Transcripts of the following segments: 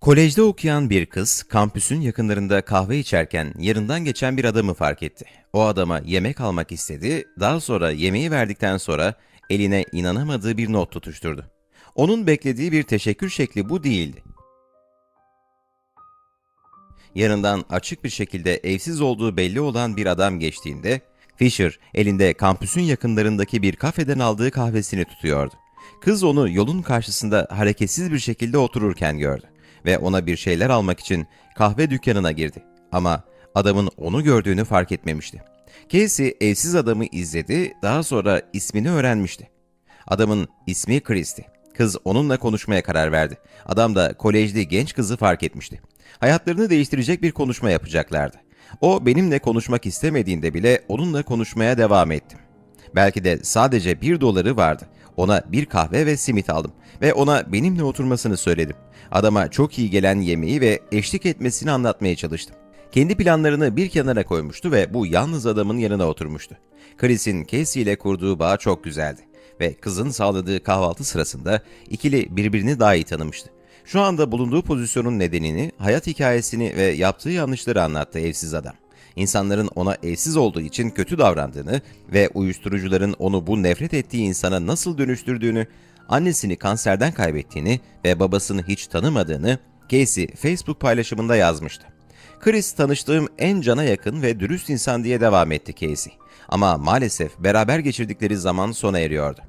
Kolejde okuyan bir kız kampüsün yakınlarında kahve içerken yanından geçen bir adamı fark etti. O adama yemek almak istedi, daha sonra yemeği verdikten sonra eline inanamadığı bir not tutuşturdu. Onun beklediği bir teşekkür şekli bu değildi. Yanından açık bir şekilde evsiz olduğu belli olan bir adam geçtiğinde, Fisher elinde kampüsün yakınlarındaki bir kafeden aldığı kahvesini tutuyordu. Kız onu yolun karşısında hareketsiz bir şekilde otururken gördü ve ona bir şeyler almak için kahve dükkanına girdi. Ama adamın onu gördüğünü fark etmemişti. Casey evsiz adamı izledi, daha sonra ismini öğrenmişti. Adamın ismi Chris'ti. Kız onunla konuşmaya karar verdi. Adam da kolejli genç kızı fark etmişti. Hayatlarını değiştirecek bir konuşma yapacaklardı. O benimle konuşmak istemediğinde bile onunla konuşmaya devam ettim. Belki de sadece bir doları vardı. Ona bir kahve ve simit aldım ve ona benimle oturmasını söyledim. Adama çok iyi gelen yemeği ve eşlik etmesini anlatmaya çalıştım. Kendi planlarını bir kenara koymuştu ve bu yalnız adamın yanına oturmuştu. Chris'in Casey ile kurduğu bağ çok güzeldi ve kızın sağladığı kahvaltı sırasında ikili birbirini daha iyi tanımıştı. Şu anda bulunduğu pozisyonun nedenini, hayat hikayesini ve yaptığı yanlışları anlattı evsiz adam. İnsanların ona evsiz olduğu için kötü davrandığını ve uyuşturucuların onu bu nefret ettiği insana nasıl dönüştürdüğünü, annesini kanserden kaybettiğini ve babasını hiç tanımadığını Casey Facebook paylaşımında yazmıştı. Chris tanıştığım en cana yakın ve dürüst insan diye devam etti Casey. Ama maalesef beraber geçirdikleri zaman sona eriyordu.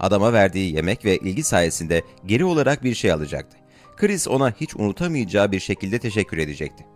Adama verdiği yemek ve ilgi sayesinde geri olarak bir şey alacaktı. Chris ona hiç unutamayacağı bir şekilde teşekkür edecekti.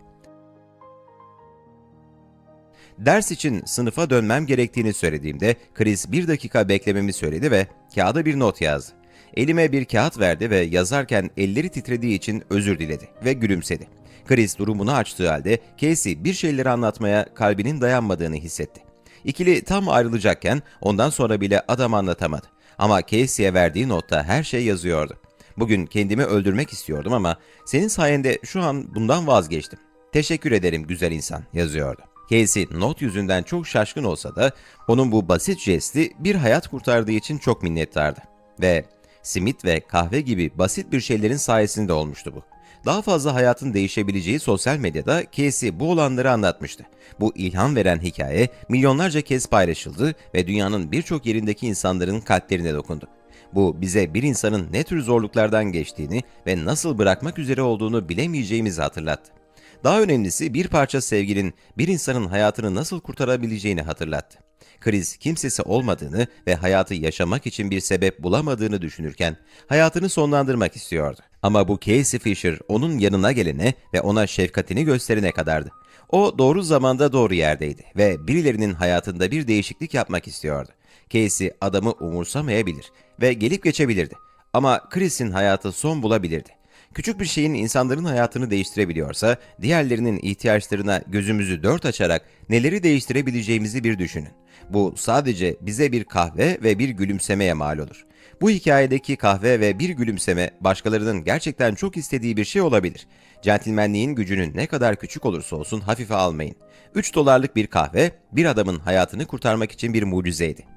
Ders için sınıfa dönmem gerektiğini söylediğimde Chris bir dakika beklememi söyledi ve kağıda bir not yazdı. Elime bir kağıt verdi ve yazarken elleri titrediği için özür diledi ve gülümsedi. Chris durumunu açtığı halde Casey bir şeyleri anlatmaya kalbinin dayanmadığını hissetti. İkili tam ayrılacakken ondan sonra bile adam anlatamadı. Ama Casey'e verdiği notta her şey yazıyordu. Bugün kendimi öldürmek istiyordum ama senin sayende şu an bundan vazgeçtim. Teşekkür ederim güzel insan yazıyordu. Casey not yüzünden çok şaşkın olsa da onun bu basit jesti bir hayat kurtardığı için çok minnettardı. Ve simit ve kahve gibi basit bir şeylerin sayesinde olmuştu bu. Daha fazla hayatın değişebileceği sosyal medyada Casey bu olanları anlatmıştı. Bu ilham veren hikaye milyonlarca kez paylaşıldı ve dünyanın birçok yerindeki insanların kalplerine dokundu. Bu bize bir insanın ne tür zorluklardan geçtiğini ve nasıl bırakmak üzere olduğunu bilemeyeceğimizi hatırlattı. Daha önemlisi bir parça sevginin bir insanın hayatını nasıl kurtarabileceğini hatırlattı. Kriz kimsesi olmadığını ve hayatı yaşamak için bir sebep bulamadığını düşünürken hayatını sonlandırmak istiyordu. Ama bu Casey Fisher onun yanına gelene ve ona şefkatini gösterene kadardı. O doğru zamanda doğru yerdeydi ve birilerinin hayatında bir değişiklik yapmak istiyordu. Casey adamı umursamayabilir ve gelip geçebilirdi. Ama Chris'in hayatı son bulabilirdi. Küçük bir şeyin insanların hayatını değiştirebiliyorsa, diğerlerinin ihtiyaçlarına gözümüzü dört açarak neleri değiştirebileceğimizi bir düşünün. Bu sadece bize bir kahve ve bir gülümsemeye mal olur. Bu hikayedeki kahve ve bir gülümseme başkalarının gerçekten çok istediği bir şey olabilir. Centilmenliğin gücünün ne kadar küçük olursa olsun hafife almayın. 3 dolarlık bir kahve bir adamın hayatını kurtarmak için bir mucizeydi.